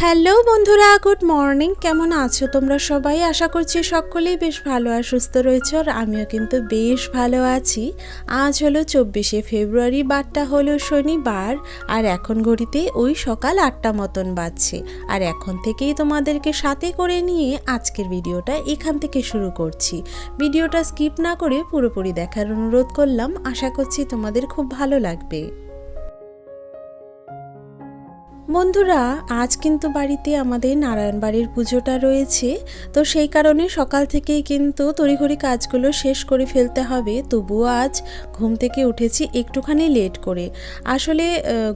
Hello বন্ধুরা, good morning. কেমন আছো তোমরা সবাই? আশা করছি সকলেই বেশ ভালো আর সুস্থ রয়েছে আর আমিও কিন্তু বেশ ভালো আছি। আজ হলো চব্বিশে ফেব্রুয়ারি, বারটা হলো শনিবার আর এখন ঘড়িতে ওই সকাল আটটা মতন বাজছে। আর এখন থেকেই তোমাদেরকে সাথে করে নিয়ে আজকের ভিডিওটা এখান থেকে শুরু করছি। ভিডিওটা স্কিপ না করে পুরোপুরি দেখার অনুরোধ করলাম। আশা করছি তোমাদের খুব ভালো লাগবে। বন্ধুরা, আজ কিন্তু বাড়িতে আমাদের নারায়ণ বাড়ির পুজোটা রয়েছে। তো সেই কারণে সকাল থেকেই কিন্তু তড়িঘড়ি কাজগুলো শেষ করে ফেলতে হবে। তবুও আজ ঘুম থেকে উঠেছি একটুখানি লেট করে। আসলে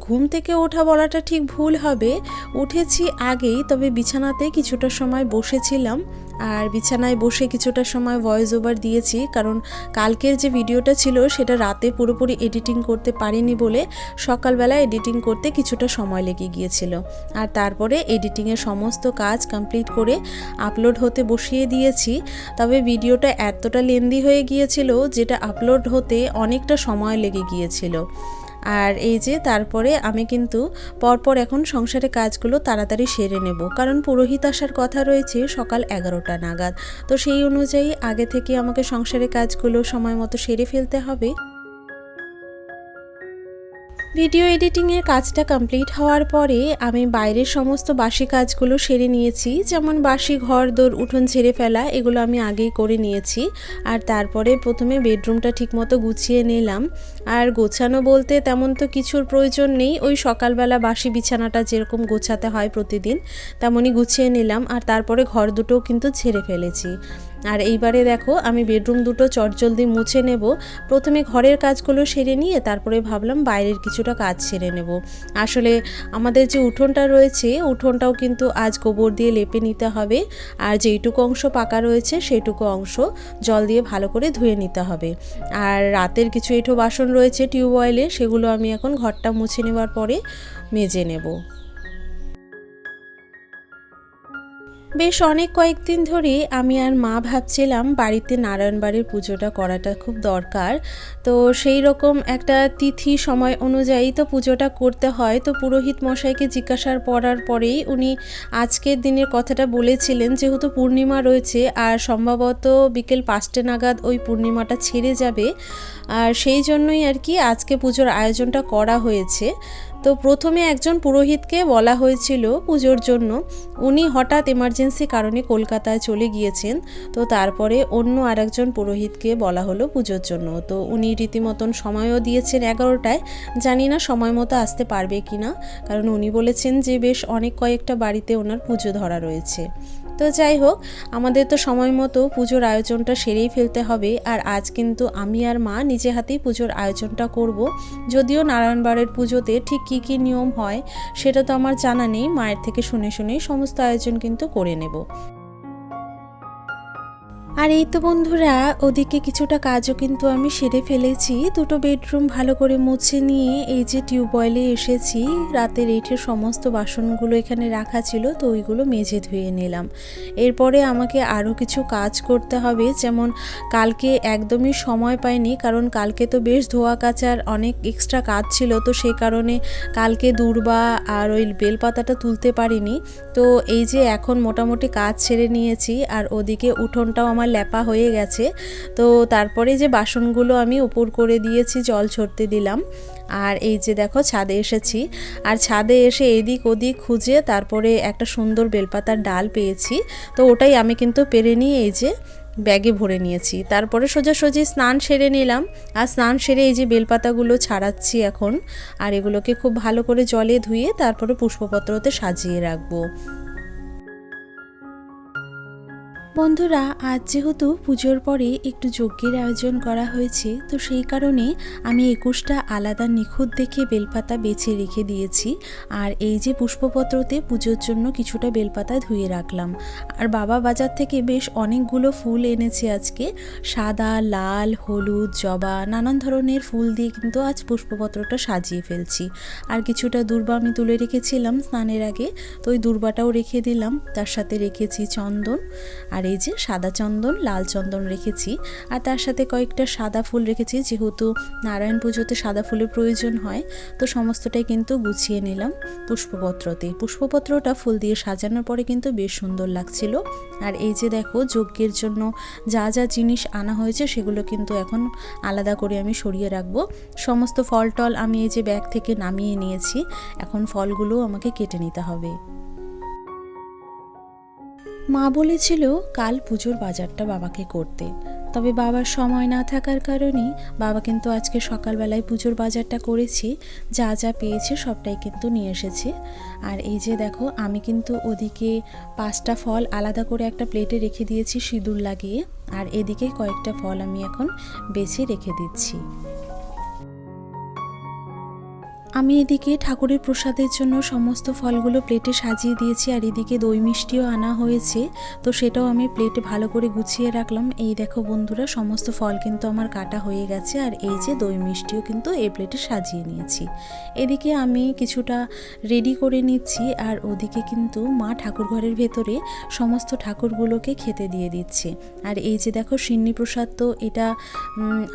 ঘুম থেকে ওঠা বলাটা ঠিক ভুল হবে। উঠেছি আগেই, তবে বিছানাতে কিছুটা সময় বসেছিলাম। আর বিছানায় বসে কিছুটা সময় ভয়েস ওভার দিয়েছি, কারণ কালকের যে ভিডিওটা ছিল সেটা রাতে পুরোপুরি এডিটিং করতে পারিনি বলে সকালবেলা এডিটিং করতে কিছুটা সময় লেগে গিয়েছিল। আর তারপরে এডিটিংয়ের সমস্ত কাজ কমপ্লিট করে আপলোড হতে বসিয়ে দিয়েছি, তবে ভিডিওটা এতটা লেন্দি হয়ে গিয়েছিল যেটা আপলোড হতে অনেকটা সময় লেগে গিয়েছিল। আর এই যে তারপরে আমি কিন্তু পরপর এখন সংসারে কাজগুলো তাড়াতাড়ি সেরে নেব। কারণ পুরোহিত আসার কথা রয়েছে সকাল এগারোটা নাগাদ। তো সেই অনুযায়ী আগে থেকে আমাকে সংসারে কাজগুলো সময় মতো সেরে ফেলতে হবে। ভিডিও এডিটিংয়ের কাজটা কমপ্লিট হওয়ার পরে আমি বাইরের সমস্ত বাসি কাজগুলো সেরে নিয়েছি। যেমন বাসি ঘর, দোর, উঠোন ছেড়ে ফেলা, এগুলো আমি আগেই করে নিয়েছি। আর তারপরে প্রথমে বেডরুমটা ঠিকমতো গুছিয়ে নিলাম। আর গোছানো বলতে তেমন তো কিছুর প্রয়োজন নেই। ওই সকালবেলা বাসি বিছানাটা যেরকম গোছাতে হয় প্রতিদিন, তেমনই গুছিয়ে নিলাম। আর তারপরে ঘর দুটোও কিন্তু ছেড়ে ফেলেছি। আর এইবারে দেখো, আমি বেডরুম দুটো চটজলদি মুছে নেব। প্রথমে ঘরের কাজগুলো সেরে নিয়ে তারপরে ভাবলাম বাইরের কিছুটা কাজ সেরে নেব। আসলে আমাদের যে উঠোনটা রয়েছে, উঠোনটাও কিন্তু আজ গোবর দিয়ে লেপে নিতে হবে। আর যেইটুকু অংশ পাকা রয়েছে, সেইটুকু অংশ জল দিয়ে ভালো করে ধুয়ে নিতে হবে। আর রাতের কিছু এঁঠো বাসন রয়েছে টিউবওয়েলে, সেগুলো আমি এখন ঘরটা মুছে নেওয়ার পরে মেজে নেব। বেশ অনেক কয়েকদিন ধরে আমি আর মা ভাবছিলাম বাড়িতে নারায়ণ বাড়ির পুজোটা করাটা খুব দরকার। তো সেই রকম একটা তিথি সময় অনুযায়ী তো পুজোটা করতে হয়। তো পুরোহিত মশাইকে জিজ্ঞাসার পড়ার পরেই উনি আজকের দিনের কথাটা বলেছিলেন, যেহেতু পূর্ণিমা রয়েছে আর সম্ভবত বিকেল পাঁচটা নাগাদ ওই পূর্ণিমাটা ছেড়ে যাবে। আর সেই জন্যই আর কি আজকে পুজোর আয়োজনটা করা হয়েছে। তো প্রথমে একজন পুরোহিতকে বলা হয়েছিল পুজোর জন্য। উনি হঠাৎ এমার্জেন্সি কারণে কলকাতায় চলে গিয়েছেন। তো তারপরে অন্য আরেকজন পুরোহিতকে বলা হলো পুজোর জন্য। তো উনি রীতিমতন সময়ও দিয়েছেন এগারোটায়। জানি না সময় মতো আসতে পারবে কি না কারণ উনি বলেছেন যে বেশ অনেক কয়েকটা বাড়িতে ওনার পুজো ধরা রয়েছে। তো যাই হোক, আমাদের তো সময় মতো পুজোর আয়োজনটা সেরেই ফেলতে হবে। আর আজ কিন্তু আমি আর মা নিজে হাতেই পুজোর আয়োজনটা করব। যদিও নারায়ণবাড়ের পুজোতে ঠিক কী কী নিয়ম হয়, সেটা তো আমার জানা নেই। মায়ের থেকে শুনে শুনেই সমস্ত আয়োজন কিন্তু করে নেব। আর এই তো বন্ধুরা, ওদিকে কিছুটা কাজও কিন্তু আমি সেরে ফেলেছি। দুটো বেডরুম ভালো করে মুছে নিয়ে এই যে টিউবওয়েলে এসেছি। রাতের এঁঠের সমস্ত বাসনগুলো এখানে রাখা ছিল, তো ওইগুলো মেজে ধুয়ে নিলাম। এরপরে আমাকে আরও কিছু কাজ করতে হবে, যেমন কালকে একদমই সময় পাইনি, কারণ কালকে তো বেশ ধোয়া কাচার অনেক এক্সট্রা কাজ ছিল, তো সেই কারণে কালকে দূর্বা আর ওই বেলপাতাটা তুলতে পারিনি। তো এই যে এখন মোটামুটি কাজ ছেড়ে নিয়েছি, আর ওদিকে উঠোনটাও আমার ল্যাপা হয়ে গেছে। তো তারপরে যে বাসনগুলো আমি উপর করে দিয়েছি, জল ছড়তে দিলাম। আর এই যে দেখো, ছাদে এসেছি। আর ছাদে এসে এদিক ওদিক খুঁজে তারপরে একটা সুন্দর বেলপাতার ডাল পেয়েছি। তো ওটাই আমি কিন্তু পেরে নিয়ে এই যে ব্যাগে ভরে নিয়েছি। তারপরে সোজাসুজি স্নান সেরে নিলাম। আর স্নান সেরে এই যে বেলপাতাগুলো ছাড়াচ্ছি এখন। আর এগুলোকে খুব ভালো করে জলে ধুয়ে তারপরে পুষ্পপত্রতে সাজিয়ে রাখব। বন্ধুরা, আজ যেহেতু পুজোর পরে একটু যজ্ঞের আয়োজন করা হয়েছে, তো সেই কারণে আমি একুশটা আলাদা নিখুঁত দেখে বেলপাতা বেছে রেখে দিয়েছি। আর এই যে পুষ্পপত্রতে পুজোর জন্য কিছুটা বেলপাতা ধুয়ে রাখলাম। আর বাবা বাজার থেকে বেশ অনেকগুলো ফুল এনেছে আজকে। সাদা, লাল, হলুদ, জবা, নানান ধরনের ফুল দিয়ে কিন্তু আজ পুষ্পপত্রটা সাজিয়ে ফেলছি। আর কিছুটা দূর্বা আমি তুলে রেখেছিলাম স্নানের আগে, তো ওই দূর্বাটাও রেখে দিলাম। তার সাথে রেখেছি চন্দন। আর এই যে সাদা চন্দন, লাল চন্দন রেখেছি আর তার সাথে কয়েকটা সাদা ফুল রেখেছি। যেহেতু নারায়ণ পুজোতে সাদা ফুলের প্রয়োজন হয়, তো সমস্তটাই কিন্তু গুছিয়ে নিলাম পুষ্পপত্রতে। পুষ্পপত্রটা ফুল দিয়ে সাজানোর পরে কিন্তু বেশ সুন্দর লাগছিল। আর এই যে দেখো, যজ্ঞের জন্য যা যা জিনিস আনা হয়েছে, সেগুলো কিন্তু এখন আলাদা করে আমি সরিয়ে রাখব। সমস্ত ফল টল আমি এই যে ব্যাগ থেকে নামিয়ে নিয়েছি। এখন ফলগুলো আমাকে কেটে নিতে হবে। মা বলেছিল, কাল পুজোর বাজারটা বাবাকে করতে। তবে বাবার সময় না থাকার কারণেই বাবা কিন্তু আজকে সকালবেলায় পুজোর বাজারটা করেছি। যা যা পেয়েছে সবটাই কিন্তু নিয়ে এসেছে। আর এই যে দেখো, আমি কিন্তু ওদিকে পাঁচটা ফল আলাদা করে একটা প্লেটে রেখে দিয়েছি সিঁদুর লাগিয়ে। আর এদিকে কয়েকটা ফল আমি এখন বেছে রেখে দিচ্ছি। আমি এদিকে ঠাকুরের প্রসাদের জন্য সমস্ত ফলগুলো প্লেটে সাজিয়ে দিয়েছি আর এদিকে দই মিষ্টিও আনা হয়েছে। তো সেটাও আমি প্লেটে ভালো করে গুছিয়ে রাখলাম। এই দেখো বন্ধুরা, সমস্ত ফল কিন্তু আমার কাটা হয়ে গেছে আর এই যে দই মিষ্টিও কিন্তু এই প্লেটে সাজিয়ে নিয়েছি। এদিকে আমি কিছুটা রেডি করে নিচ্ছি আর ওদিকে কিন্তু মা ঠাকুর ঘরের ভেতরে সমস্ত ঠাকুরগুলোকে খেতে দিয়ে দিচ্ছে। আর এই যে দেখো সিন্নি প্রসাদ তো এটা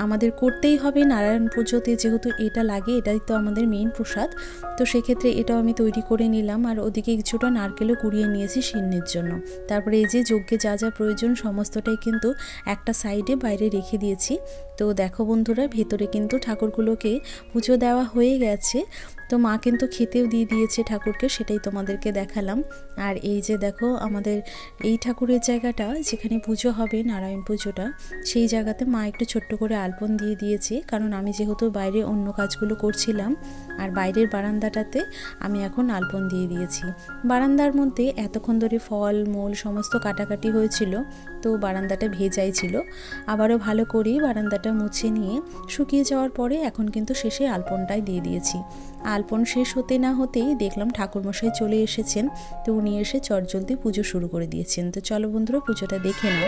আমাদের করতেই হবে। নারায়ণ পুজোতে যেহেতু এটা লাগে, এটাই তো আমাদের মেইন প্রসাদ তো সেক্ষেত্রে এটাও আমি তৈরি করে নিলাম। আর ওদিকে কিছুটা নারকেলও কুড়িয়ে নিয়েছি সিন্নির জন্য। তারপরে এই যে যজ্ঞে যা যা প্রয়োজন সমস্তটাই কিন্তু একটা সাইডে বাইরে রেখে দিয়েছি। তো দেখো বন্ধুরা, ভেতরে কিন্তু ঠাকুরগুলোকে পুজো দেওয়া হয়ে গেছে। তো মা কিন্তু খেতেও দিয়ে দিয়েছে ঠাকুরকে, সেটাই তোমাদেরকে দেখালাম। আর এই যে দেখো আমাদের এই ঠাকুরের জায়গাটা, যেখানে পুজো হবে, নারায়ণ পুজোটা, সেই জায়গাতে মা একটু ছোট্ট করে আলপন দিয়ে দিয়েছে। কারণ আমি যেহেতু বাইরে অন্য কাজগুলো করছিলাম, আর বাইরের বারান্দাটাতে আমি এখন আলপন দিয়ে দিয়েছি। বারান্দার মধ্যে এতক্ষণ ধরে ফল, মূল সমস্ত কাটাকাটি হয়েছিল, তো বারান্দাটা ভেজাই ছিল। আবারও ভালো করেই বারান্দাটা মুছে নিয়ে শুকিয়ে যাওয়ার পরে এখন কিন্তু শেষে আলপনটাই দিয়ে দিয়েছি। আলপন শেষ হতে না হতেই দেখলাম ঠাকুরমশাই চলে এসেছেন। তো উনি এসে চটজলদি পুজো শুরু করে দিয়েছেন। তো চলো বন্ধুরা, পুজোটা দেখে নাও।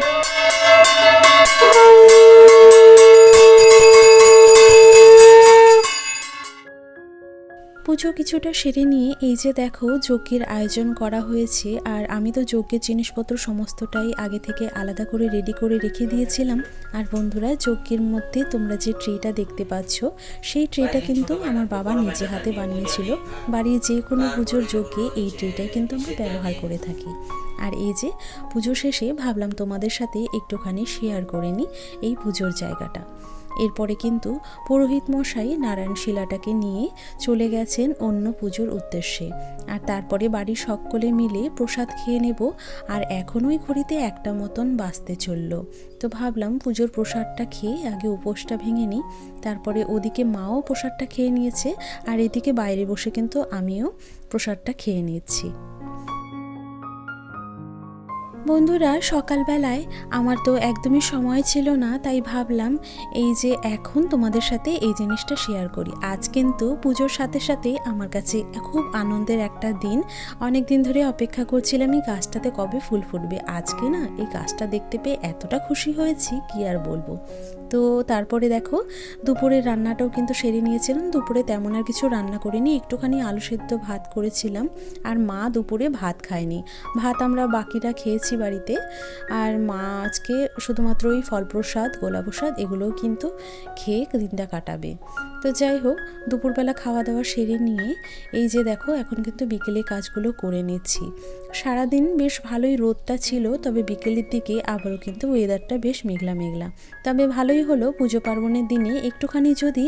পুজো কিছুটা সেরে নিয়ে, এই যে দেখো যজ্ঞের আয়োজন করা হয়েছে আর আমি তো যজ্ঞের জিনিসপত্র সমস্তটাই আগে থেকে আলাদা করে রেডি করে রেখে দিয়েছিলাম। আর বন্ধুরা, যজ্ঞের মধ্যে তোমরা যে ট্রেটা দেখতে পাচ্ছ, সেই ট্রেটা কিন্তু আমার বাবা নিজে হাতে বানিয়েছিল। বাড়ির যে কোনো পুজোর যজ্ঞে এই ট্রেটাই কিন্তু আমরা ব্যবহার করে থাকি। আর এই যে পুজো শেষে ভাবলাম তোমাদের সাথে একটুখানি শেয়ার করে নিই এই পুজোর জায়গাটা। এরপরে কিন্তু পুরোহিত মশাই নারায়ণ শিলাটাকে নিয়ে চলে গেছেন অন্য পুজোর উদ্দেশ্যে। আর তারপরে বাড়ির সকলে মিলে প্রসাদ খেয়ে নেব, আর এখনোই ঘড়িতে একটা মতন বাঁচতে চলল। তো ভাবলাম পুজোর প্রসাদটা খেয়ে আগে উপোসটা ভেঙে নিই, তারপরে ওদিকে মাও প্রসাদটা খেয়ে নিয়েছে, আর এদিকে বাইরে বসে কিন্তু আমিও প্রসাদটা খেয়ে নিচ্ছি। বন্ধুরা, সকালবেলায় আমার তো একদমই সময় ছিল না, তাই ভাবলাম এই যে এখন তোমাদের সাথে এই জিনিসটা শেয়ার করি। আজ কিন্তু পুজোর সাথে সাথে আমার কাছে খুব আনন্দের একটা দিন। অনেক দিন ধরে অপেক্ষা করছিলাম এই গাছটাতে কবে ফুল ফুটবে। আজকে না এই গাছটা দেখতে পেয়ে এতটা খুশি হয়েছি, কি আর বলব। তো তারপরে দেখো, দুপুরের রান্নাটাও কিন্তু সেরে নিয়েছিলাম। দুপুরে তেমন আর কিছু রান্না করিনি, একটুখানি আলু সেদ্ধ ভাত করেছিলাম। আর মা দুপুরে ভাত খায়নি। ভাত আমরা বাকিরা খেয়েছি বাড়িতে। আর মা আজকে শুধুমাত্র ওই ফল প্রসাদ গোলা প্রসাদ এগুলোও কিন্তু খেয়ে দিনটা কাটাবে। তো যাই হোক, দুপুরবেলা খাওয়া দাওয়া সেরে নিয়ে এই যে দেখো, এখন কিন্তু বিকেলে কাজগুলো করে নিচ্ছি। সারাদিন বেশ ভালোই রোদটা ছিল, তবে বিকেলের দিকে আবারও কিন্তু ওয়েদারটা বেশ মেঘলা মেঘলা তবে ভালোই হলো, পুজো পার্বণের দিনে একটুখানি যদি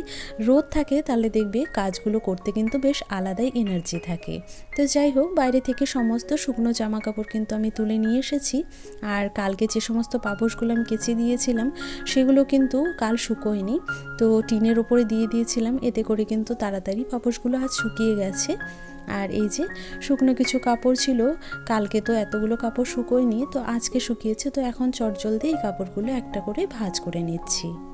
রোদ থাকে, তাহলে দেখবে কাজগুলো করতে কিন্তু বেশ আলাদাই এনার্জি থাকে। তো যাই হোক, বাইরে থেকে সমস্ত শুকনো জামা কাপড় কিন্তু আমি তুলে নিয়ে এসেছি। আর কালকে যে সমস্ত পাপোশগুলো আমি কেচে দিয়েছিলাম, সেগুলো কিন্তু কাল শুকোয়নি। তো টিনের ওপরে দিয়ে দিয়েছিলাম, এতে করে কিন্তু তাড়াতাড়ি পাপোশগুলো আজ শুকিয়ে গেছে। আর এই যে শুকনো কিছু কাপড় ছিল, কালকে তো এতগুলো কাপড় শুকোয়নি, তো আজকে শুকিয়েছে, তো এখন চটজলদি এই কাপড়গুলো একটা করে ভাজ করে নিচ্ছি।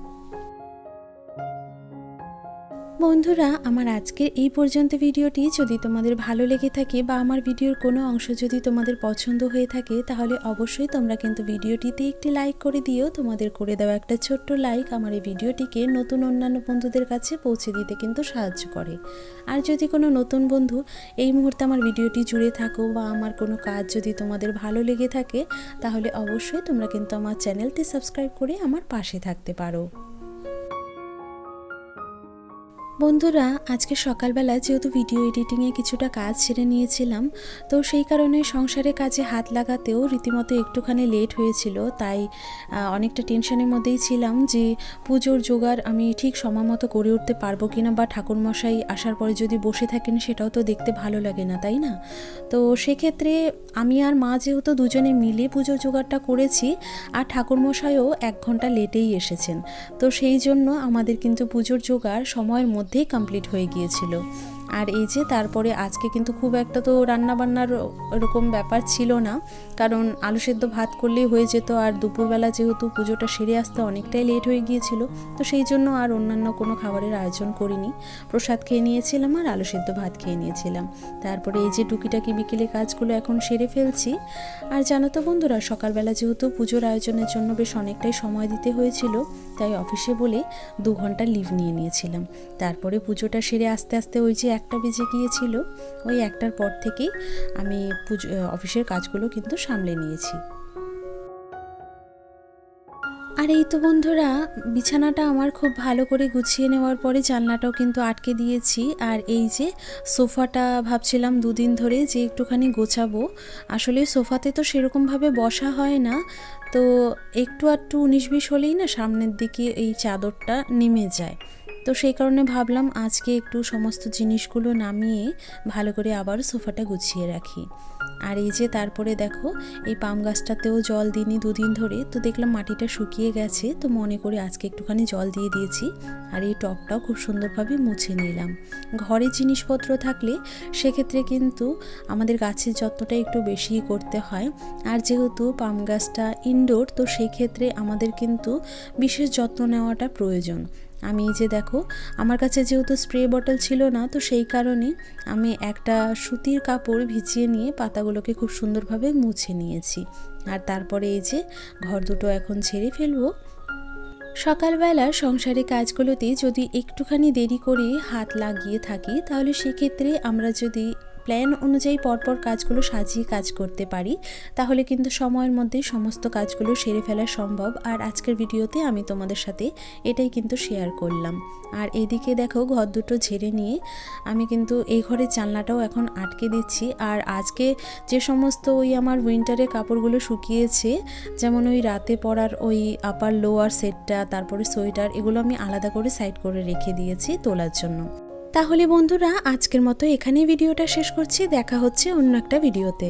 বন্ধুরা, আমার আজকের এই পর্যন্ত ভিডিওটি যদি তোমাদের ভালো লেগে থাকে বা আমার ভিডিওর কোনো অংশ যদি তোমাদের পছন্দ হয়ে থাকে, তাহলে অবশ্যই তোমরা কিন্তু ভিডিওটিতে একটি লাইক করে দিও। তোমাদের করে দেওয়া একটা ছোট্ট লাইক আমার এই ভিডিওটিকে নতুন অন্যান্য বন্ধুদের কাছে পৌঁছে দিতে কিন্তু সাহায্য করে। আর যদি কোনো নতুন বন্ধু এই মুহূর্তে আমার ভিডিওটি জুড়ে থাকো বা আমার কোনো কাজ যদি তোমাদের ভালো লেগে থাকে, তাহলে অবশ্যই তোমরা কিন্তু আমার চ্যানেলটি সাবস্ক্রাইব করে আমার পাশে থাকতে পারো। বন্ধুরা, আজকে সকালবেলা যেহেতু ভিডিও এডিটিংয়ে কিছুটা কাজ ছেড়ে নিয়েছিলাম, তো সেই কারণে সংসারের কাজে হাত লাগাতেও রীতিমতো একটুখানি লেট হয়েছিল। তাই অনেকটা টেনশনের মধ্যেই ছিলাম যে পুজোর জোগাড় আমি ঠিক সময় মতো করে উঠতে পারব কি না বা ঠাকুরমশাই আসার পরে যদি বসে থাকেন সেটাও তো দেখতে ভালো লাগে না, তাই না? তো সেক্ষেত্রে আমি আর মা যেহেতু দুজনে মিলে পুজোর জোগাড়টা করেছি, আর ঠাকুরমশাইও এক ঘণ্টা লেটেই এসেছেন। তো সেই জন্য আমাদের কিন্তু পুজোর জোগাড় সময়ের মধ্যেই কমপ্লিট হয়ে গিয়েছিল। আর এই যে তারপরে আজকে কিন্তু খুব একটা তো রান্নাবান্নার এরকম ব্যাপার ছিল না। কারণ আলু সেদ্ধ ভাত করলেই হয়ে যেত আর দুপুরবেলা যেহেতু পুজোটা সেরে আসতে অনেকটাই লেট হয়ে গিয়েছিল, তো সেই জন্য আর অন্যান্য কোনো খাবারের আয়োজন করিনি। প্রসাদ খেয়ে নিয়েছিলাম আর আলু সেদ্ধ ভাত খেয়ে নিয়েছিলাম। তারপরে এই যে টুকিটাকি বিকেলে কাজগুলো এখন সেরে ফেলছি। আর জানো তো বন্ধুরা, সকালবেলা যেহেতু পুজোর আয়োজনের জন্য বেশ অনেকটাই সময় দিতে হয়েছিল তাই অফিসে বলে দু ঘণ্টা লিভ নিয়ে নিয়েছিলাম। তারপরে পুজোটা সেরে আস্তে আস্তে ওই যে একটা বেজে গিয়েছিল, ওই একটার পর থেকেই আমি পুজো অফিসের কাজগুলো কিন্তু সামলে নিয়েছি। আর এই তো বন্ধুরা, বিছানাটা আমার খুব ভালো করে গুছিয়ে নেওয়ার পরে জানলাটাও কিন্তু আটকে দিয়েছি। আর এই যে সোফাটা ভাবছিলাম দুদিন ধরে যে একটুখানি গোছাবো। আসলে সোফাতে তো সেরকমভাবে বসা হয় না। তো একটু আধটু উনিশ বিশ হলেই না সামনের দিকে এই চাদরটা নেমে যায়। তো সেই কারণে ভাবলাম আজকে একটু সমস্ত জিনিসগুলো নামিয়ে ভালো করে আবার সোফাটা গুছিয়ে রাখি। আর এই যে তারপরে দেখো, এই পাম গাছটাতেও জল দিইনি দুদিন ধরে, তো দেখলাম মাটিটা শুকিয়ে গেছে, তো মনে করে আজকে একটুখানি জল দিয়ে দিয়েছি। আর এই টবটাও খুব সুন্দরভাবে মুছে নিলাম। ঘরে জিনিসপত্র থাকলে সেক্ষেত্রে কিন্তু আমাদের গাছের যত্নটা একটু বেশিই করতে হয়। আর যেহেতু পাম গাছটা ইনডোর তো সেই ক্ষেত্রে আমাদের কিন্তু বিশেষ যত্ন নেওয়াটা প্রয়োজন। আমি এই যে দেখো, আমার কাছে যেহেতু স্প্রে বটল ছিল না, তো সেই কারণে আমি একটা সুতির কাপড় ভিজিয়ে নিয়ে পাতাগুলোকে খুব সুন্দরভাবে মুছে নিয়েছি। আর তারপরে এই যে ঘর দুটো এখন ছেড়ে ফেলব। সকালবেলা সংসারের কাজগুলোতে যদি একটুখানি দেরি করে হাত লাগিয়ে থাকি, তাহলে সেক্ষেত্রে আমরা যদি প্ল্যান অনুযায়ী পরপর কাজগুলো সাজিয়ে কাজ করতে পারি, তাহলে কিন্তু সময়ের মধ্যে সমস্ত কাজগুলো সেরে ফেলা সম্ভব। আর আজকের ভিডিওতে আমি তোমাদের সাথে এটাই কিন্তু শেয়ার করলাম। আর এদিকে দেখো ঘর দুটো ঝেড়ে নিয়ে আমি কিন্তু এই ঘরের জানলাটাও এখন আটকে দিচ্ছি। আর আজকে যে সমস্ত ওই আমার উইন্টারের কাপড়গুলো শুকিয়েছে, যেমন ওই রাতে পরার ওই আপার লোয়ার সেটটা তারপরে সোয়েটার, এগুলো আমি আলাদা করে সাইড করে রেখে দিয়েছি তোলার জন্য। তাহলে বন্ধুরা আজকের মতো এখানেই ভিডিওটা শেষ করছি। দেখা হচ্ছে অন্য একটা ভিডিওতে।